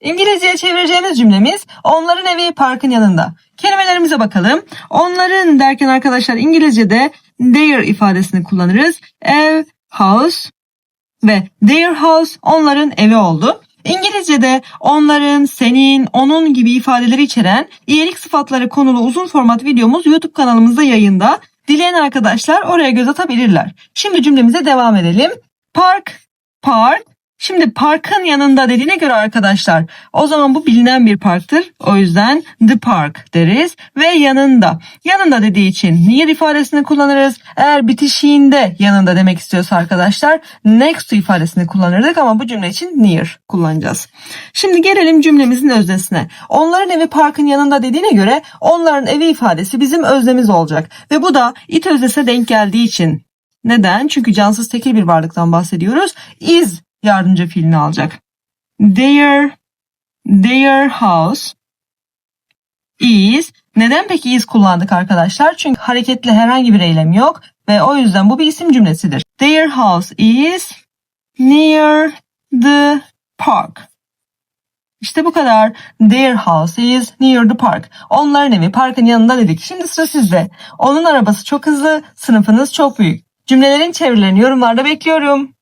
İngilizceye çevireceğimiz cümlemiz onların evi parkın yanında. Kelimelerimize bakalım. Onların derken arkadaşlar İngilizce'de their ifadesini kullanırız. Ev, house ve their house onların evi oldu. İngilizce'de onların, senin, onun gibi ifadeleri içeren iyilik sıfatları konulu uzun format videomuz YouTube kanalımızda yayında. Dileyen arkadaşlar oraya göz atabilirler. Şimdi cümlemize devam edelim. Park, park. Şimdi parkın yanında dediğine göre arkadaşlar o zaman bu bilinen bir parktır. O yüzden the park deriz ve yanında. Yanında dediği için near ifadesini kullanırız. Eğer bitişiğinde yanında demek istiyorsa arkadaşlar next ifadesini kullanırdık ama bu cümle için near kullanacağız. Şimdi gelelim cümlemizin öznesine. Onların evi parkın yanında dediğine göre onların evi ifadesi bizim öznemiz olacak. Ve bu da it öznesine denk geldiği için. Neden? Çünkü cansız tekil bir varlıktan bahsediyoruz. Is yardımcı fiilini alacak. Their, their house is. Neden peki is kullandık arkadaşlar? Çünkü hareketli herhangi bir eylem yok ve o yüzden bu bir isim cümlesidir. Their house is near the park. İşte bu kadar. Their house is near the park. Onların evi parkın yanında dedik. Şimdi sıra sizde. Onun arabası çok hızlı, sınıfınız çok büyük. Cümlelerin çevirilerini yorumlarda bekliyorum.